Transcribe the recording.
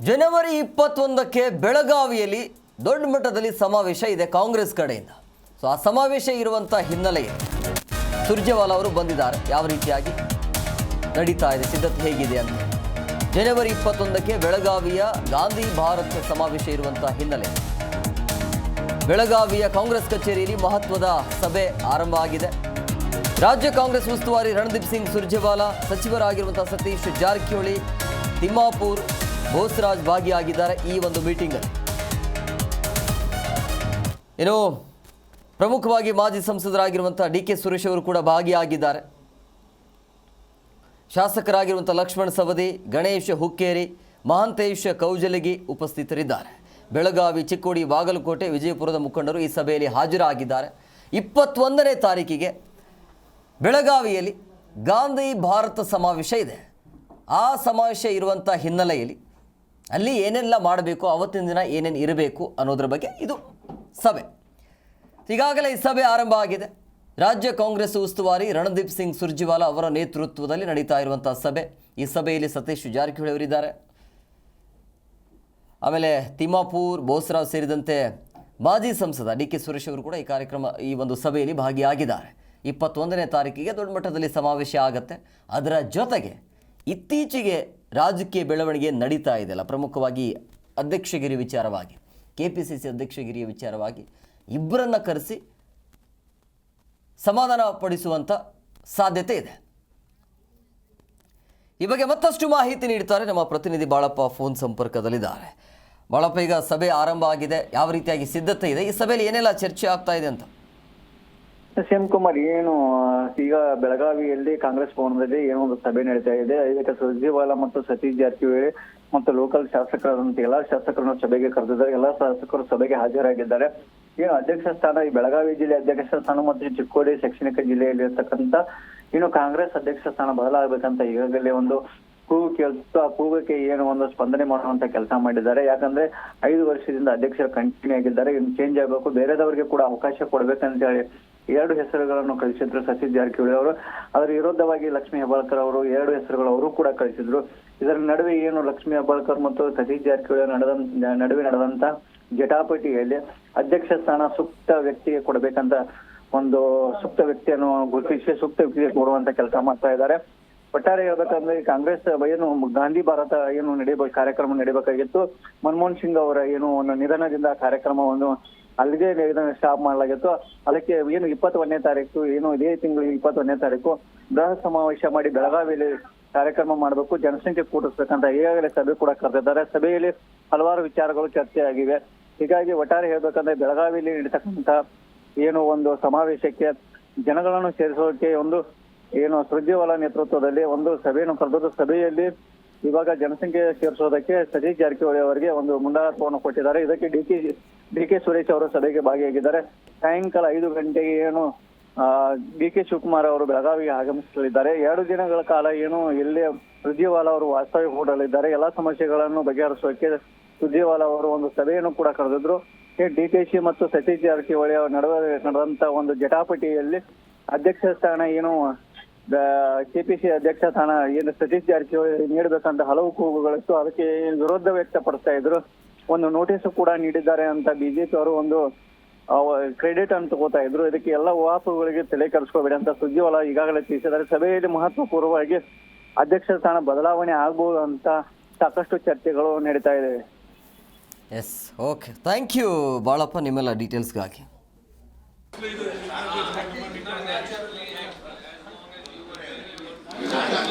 ಜನವರಿ ಇಪ್ಪತ್ತೊಂದಕ್ಕೆ ಬೆಳಗಾವಿಯಲ್ಲಿ ದೊಡ್ಡ ಮಟ್ಟದಲ್ಲಿ ಸಮಾವೇಶ ಇದೆ ಕಾಂಗ್ರೆಸ್ ಕಡೆಯಿಂದ. ಸೊ ಆ ಸಮಾವೇಶ ಇರುವಂಥ ಹಿನ್ನೆಲೆಯಲ್ಲಿ ಸುರ್ಜೇವಾಲಾ ಅವರು ಬಂದಿದ್ದಾರೆ. ಯಾವ ರೀತಿಯಾಗಿ ನಡೀತಾ ಇದೆ, ಸಿದ್ಧತೆ ಹೇಗಿದೆ ಅಂತ. ಜನವರಿ ಇಪ್ಪತ್ತೊಂದಕ್ಕೆ ಬೆಳಗಾವಿಯ ಗಾಂಧಿ ಭಾರತ ಸಮಾವೇಶ ಇರುವಂಥ ಹಿನ್ನೆಲೆ. ಬೆಳಗಾವಿಯ ಕಾಂಗ್ರೆಸ್ ಕಚೇರಿಯಲ್ಲಿ ಮಹತ್ವದ ಸಭೆ ಆರಂಭ ಆಗಿದೆ. ರಾಜ್ಯ ಕಾಂಗ್ರೆಸ್ ಉಸ್ತುವಾರಿ ರಣದೀಪ್ ಸಿಂಗ್ ಸುರ್ಜೇವಾಲಾ, ಸಚಿವರಾಗಿರುವಂತಹ ಸತೀಶ್ ಜಾರಕಿಹೊಳಿ, ತಿಮ್ಮಾಪುರ್ ಬೋಸರಾಜ್ ಭಾಗಿಯಾಗಿದ್ದಾರೆ ಈ ಒಂದು ಮೀಟಿಂಗಲ್ಲಿ. ಏನು ಪ್ರಮುಖವಾಗಿ ಮಾಜಿ ಸಂಸದರಾಗಿರುವಂಥ ಡಿ ಕೆ ಸುರೇಶ್ ಅವರು ಕೂಡ ಭಾಗಿಯಾಗಿದ್ದಾರೆ. ಶಾಸಕರಾಗಿರುವಂಥ ಲಕ್ಷ್ಮಣ ಸವದಿ, ಗಣೇಶ ಹುಕ್ಕೇರಿ, ಮಹಾಂತೇಶ ಕೌಜಲಗಿ ಉಪಸ್ಥಿತರಿದ್ದಾರೆ. ಬೆಳಗಾವಿ, ಚಿಕ್ಕೋಡಿ, ಬಾಗಲಕೋಟೆ, ವಿಜಯಪುರದ ಮುಖಂಡರು ಈ ಸಭೆಯಲ್ಲಿ ಹಾಜರಾಗಿದ್ದಾರೆ. ಇಪ್ಪತ್ತೊಂದನೇ ತಾರೀಕಿಗೆ ಬೆಳಗಾವಿಯಲ್ಲಿ ಗಾಂಧಿ ಭಾರತ ಸಮಾವೇಶ ಇದೆ. ಆ ಸಮಾವೇಶ ಇರುವಂಥ ಹಿನ್ನೆಲೆಯಲ್ಲಿ ಅಲ್ಲಿ ಏನೆಲ್ಲ ಮಾಡಬೇಕು, ಅವತ್ತಿನ ದಿನ ಏನೇನು ಇರಬೇಕು ಅನ್ನೋದ್ರ ಬಗ್ಗೆ ಇದು ಸಭೆ. ಈಗಾಗಲೇ ಈ ಸಭೆ ಆರಂಭ ಆಗಿದೆ. ರಾಜ್ಯ ಕಾಂಗ್ರೆಸ್ ಉಸ್ತುವಾರಿ ರಣದೀಪ್ ಸಿಂಗ್ ಸುರ್ಜಿವಾಲಾ ಅವರ ನೇತೃತ್ವದಲ್ಲಿ ನಡೀತಾ ಇರುವಂಥ ಸಭೆ. ಈ ಸಭೆಯಲ್ಲಿ ಸತೀಶ್ ಜಾರಕಿಹೊಳಿ ಅವರಿದ್ದಾರೆ. ಆಮೇಲೆ ತಿಮ್ಮಾಪುರ್, ಬೋಸ್ರಾವ್ ಸೇರಿದಂತೆ ಮಾಜಿ ಸಂಸದ ಡಿ ಕೆ ಸುರೇಶ್ ಅವರು ಕೂಡ ಈ ಕಾರ್ಯಕ್ರಮ, ಈ ಒಂದು ಸಭೆಯಲ್ಲಿ ಭಾಗಿಯಾಗಿದ್ದಾರೆ. ಇಪ್ಪತ್ತೊಂದನೇ ತಾರೀಕಿಗೆ ದೊಡ್ಡ ಮಟ್ಟದಲ್ಲಿ ಸಮಾವೇಶ ಆಗುತ್ತೆ. ಅದರ ಜೊತೆಗೆ ಇತ್ತೀಚೆಗೆ ರಾಜಕೀಯ ಬೆಳವಣಿಗೆ ನಡೀತಾ ಇದೆಯಲ್ಲ ಪ್ರಮುಖವಾಗಿ ಅಧ್ಯಕ್ಷಗಿರಿ ವಿಚಾರವಾಗಿ ಕೆ ಪಿ ಸಿ ಸಿ ಅಧ್ಯಕ್ಷಗಿರಿಯ ವಿಚಾರವಾಗಿ ಇಬ್ಬರನ್ನು ಕರೆಸಿ ಸಮಾಧಾನ ಪಡಿಸುವಂಥ ಸಾಧ್ಯತೆ ಇದೆ. ಈ ಬಗ್ಗೆ ಮತ್ತಷ್ಟು ಮಾಹಿತಿ ನೀಡ್ತಾರೆ ನಮ್ಮ ಪ್ರತಿನಿಧಿ ಬಾಳಪ್ಪ ಫೋನ್ ಸಂಪರ್ಕದಲ್ಲಿದ್ದಾರೆ. ಬಾಳಪ್ಪ, ಈಗ ಸಭೆ ಆರಂಭ ಆಗಿದೆ. ಯಾವ ರೀತಿಯಾಗಿ ಸಿದ್ಧತೆ ಇದೆ? ಈ ಸಭೆಯಲ್ಲಿ ಏನೆಲ್ಲ ಚರ್ಚೆ ಆಗ್ತಾ ಇದೆ ಅಂತ? ಸಿಎಂ ಕುಮಾರ್, ಏನು, ಈಗ ಬೆಳಗಾವಿಯಲ್ಲಿ ಕಾಂಗ್ರೆಸ್ ಭವನದಲ್ಲಿ ಏನೋ ಒಂದು ಸಭೆ ನಡೀತಾ ಇದೆ. ಇದಕ್ಕೆ ಸುರ್ಜೇವಾಲಾ ಮತ್ತು ಸತೀಶ್ ಜಾರಕಿಹೊಳಿ ಮತ್ತು ಲೋಕಲ್ ಶಾಸಕರಾದಂತ ಎಲ್ಲಾ ಶಾಸಕರನ್ನು ಸಭೆಗೆ ಕರೆದಿದ್ದಾರೆ. ಎಲ್ಲಾ ಶಾಸಕರು ಸಭೆಗೆ ಹಾಜರಾಗಿದ್ದಾರೆ. ಏನು, ಅಧ್ಯಕ್ಷ ಸ್ಥಾನ, ಈ ಬೆಳಗಾವಿ ಜಿಲ್ಲೆ ಅಧ್ಯಕ್ಷ ಸ್ಥಾನ ಮತ್ತು ಚಿಕ್ಕೋಡಿ ಶೈಕ್ಷಣಿಕ ಜಿಲ್ಲೆಯಲ್ಲಿ ಇರ್ತಕ್ಕಂತ ಏನು ಕಾಂಗ್ರೆಸ್ ಅಧ್ಯಕ್ಷ ಸ್ಥಾನ ಬದಲಾಗಬೇಕಂತ ಈಗಾಗಲೇ ಒಂದು ಕೂಗು ಕೇಳಿಸ್ತು ಆ ಕೂಗಕ್ಕೆ ಏನು ಒಂದು ಸ್ಪಂದನೆ ಮಾಡುವಂತ ಕೆಲಸ ಮಾಡಿದ್ದಾರೆ. ಯಾಕಂದ್ರೆ ಐದು ವರ್ಷದಿಂದ ಅಧ್ಯಕ್ಷರು ಕಂಟಿನ್ಯೂ ಆಗಿದ್ದಾರೆ. ಇನ್ನು ಚೇಂಜ್ ಆಗಬೇಕು. ಬೇರೆದವರಿಗೆ ಕೂಡ ಅವಕಾಶ ಕೊಡ್ಬೇಕಂತ ಹೇಳಿ ಎರಡು ಹೆಸರುಗಳನ್ನು ಕಳಿಸಿದ್ರು ಸತೀಶ್ ಜಾರಕಿಹೊಳಿ ಅವರು. ಅದರ ವಿರೋಧವಾಗಿ ಲಕ್ಷ್ಮೀ ಹೆಬ್ಬಾಳ್ಕರ್ ಅವರು ಎರಡು ಹೆಸರುಗಳು ಅವರು ಕೂಡ ಕಳಿಸಿದ್ರು. ಇದರ ನಡುವೆ ಏನು ಲಕ್ಷ್ಮೀ ಹೆಬ್ಬಾಳ್ಕರ್ ಮತ್ತು ಸತೀಶ್ ಜಾರಕಿಹೊಳಿ ನಡೆದ ನಡುವೆ ನಡೆದಂತ ಜಟಾಪಟಿಯಲ್ಲಿ ಅಧ್ಯಕ್ಷ ಸ್ಥಾನ ಸೂಕ್ತ ವ್ಯಕ್ತಿಗೆ ಕೊಡಬೇಕಂತ ಒಂದು ಸೂಕ್ತ ವ್ಯಕ್ತಿಯನ್ನು ಗುರುತಿಸಿ ಸೂಕ್ತ ವ್ಯಕ್ತಿಗೆ ಕೊಡುವಂತ ಕೆಲಸ ಮಾಡ್ತಾ ಇದ್ದಾರೆ. ಒಟ್ಟಾರೆ ಹೇಳ್ಬೇಕಂದ್ರೆ ಕಾಂಗ್ರೆಸ್ ಏನು ಗಾಂಧಿ ಭಾರತ ಏನು ನಡೀಬೇಕು ಕಾರ್ಯಕ್ರಮ ನಡೀಬೇಕಾಗಿತ್ತು ಮನಮೋಹನ್ ಸಿಂಗ್ ಅವರ ಏನು ಒಂದು ನಿಧನದಿಂದ ಕಾರ್ಯಕ್ರಮವನ್ನು ಅಲ್ಲಿಗೆ ಇದನ್ನ ಸ್ಟಾಪ್ ಮಾಡಲಾಗಿತ್ತು. ಅದಕ್ಕೆ ಏನು ಇಪ್ಪತ್ತೊಂದನೇ ತಾರೀಕು, ಏನು ಇದೇ ತಿಂಗಳು ಇಪ್ಪತ್ತೊಂದನೇ ತಾರೀಕು ಗೃಹ ಸಮಾವೇಶ ಮಾಡಿ ಬೆಳಗಾವಿಯಲ್ಲಿ ಕಾರ್ಯಕ್ರಮ ಮಾಡಬೇಕು. ಜನಸಂಖ್ಯೆ ಕೂಡಿಸ್ಬೇಕಂತ ಈಗಾಗಲೇ ಸಭೆ ಕೂಡ ಕರೆದಿದ್ದಾರೆ. ಸಭೆಯಲ್ಲಿ ಹಲವಾರು ವಿಚಾರಗಳು ಚರ್ಚೆ ಆಗಿವೆ ಹೀಗಾಗಿ ಒಟ್ಟಾರೆ ಹೇಳ್ಬೇಕಂದ್ರೆ ಬೆಳಗಾವಿಯಲ್ಲಿ ನಡೀತಕ್ಕಂತ ಏನು ಒಂದು ಸಮಾವೇಶಕ್ಕೆ ಜನಗಳನ್ನು ಸೇರಿಸೋಕೆ ಒಂದು ಏನು ಸುರ್ಜೇವಾಲಾ ನೇತೃತ್ವದಲ್ಲಿ ಒಂದು ಸಭೆಯನ್ನು ಕರೆದಿದ್ದು. ಸಭೆಯಲ್ಲಿ ಇವಾಗ ಜನಸಂಖ್ಯೆ ಸೇರಿಸೋದಕ್ಕೆ ಸತೀಶ್ ಜಾರಕಿಹೊಳಿ ಅವರಿಗೆ ಒಂದು ಮುಂದಾಳತ್ವವನ್ನು ಕೊಟ್ಟಿದ್ದಾರೆ. ಇದಕ್ಕೆ D K D K Suresh ಅವರು ಸಭೆಗೆ ಭಾಗಿಯಾಗಿದ್ದಾರೆ. ಸಾಯಂಕಾಲ ಐದು ಗಂಟೆಗೆ ಏನು ಡಿ ಕೆ ಶಿವಕುಮಾರ್ ಅವರು ಬೆಳಗಾವಿಗೆ ಆಗಮಿಸಲಿದ್ದಾರೆ. ಎರಡು ದಿನಗಳ ಕಾಲ ಏನು, ಇಲ್ಲಿ ಸುರ್ಜೇವಾಲಾ ಅವರು ವಾಸ್ತವ್ಯ ಹೂಡಲಿದ್ದಾರೆ. ಎಲ್ಲಾ ಸಮಸ್ಯೆಗಳನ್ನು ಬಗೆಹರಿಸೋಕೆ ಸುರ್ಜೇವಾಲಾ ಅವರು ಒಂದು ಸಭೆಯನ್ನು ಕೂಡ ಕರೆದಿದ್ರು. ಡಿ ಕೆ ಶಿ ಮತ್ತು ಸತೀಶ್ ಜಾರಕಿಹೊಳಿ ಅವರ ನಡುವೆ ನಡೆದಂತ ಒಂದು ಜಟಾಪಟಿಯಲ್ಲಿ ಅಧ್ಯಕ್ಷ ಸ್ಥಾನ ಏನು ಕೆಪಿಸಿ ಅಧ್ಯಕ್ಷ ಸ್ಥಾನ ಏನು ಸತೀಶ್ ಜಾರಕಿಹೊಳಿ ನೀಡಬೇಕಂತ ಹಲವು ಕೂಗುಗಳಿತ್ತು. ಅದಕ್ಕೆ ವಿರೋಧ ವ್ಯಕ್ತಪಡಿಸ್ತಾ ಇದ್ರು. ಒಂದು ನೋಟಿಸ್ ಕೂಡ ನೀಡಿದ್ದಾರೆ ಅಂತ ಬಿಜೆಪಿ ಅವರು ಒಂದು ಕ್ರೆಡಿಟ್ ಅಂತ ತಗೋತಾ ಇದ್ರು. ಇದಕ್ಕೆ ಎಲ್ಲ ವಾಪುಗಳಿಗೆ ತಲೆ ಕರೆಸ್ಕೋಬೇಡಿ ಅಂತ ಸುರ್ಜೇವಾಲಾ ಈಗಾಗಲೇ ತಿಳಿಸಿದ್ದಾರೆ. ಸಭೆಯಲ್ಲಿ ಮಹತ್ವಪೂರ್ವವಾಗಿ ಅಧ್ಯಕ್ಷ ಸ್ಥಾನ ಬದಲಾವಣೆ ಆಗ್ಬೋದು ಅಂತ ಸಾಕಷ್ಟು ಚರ್ಚೆಗಳು ನಡೀತಾ ಇದೆ yes okay thank you Balappa ನಿಮ್ಮೆಲ್ಲ ಡೀಟೇಲ್ಸ್ಗಾಗಿ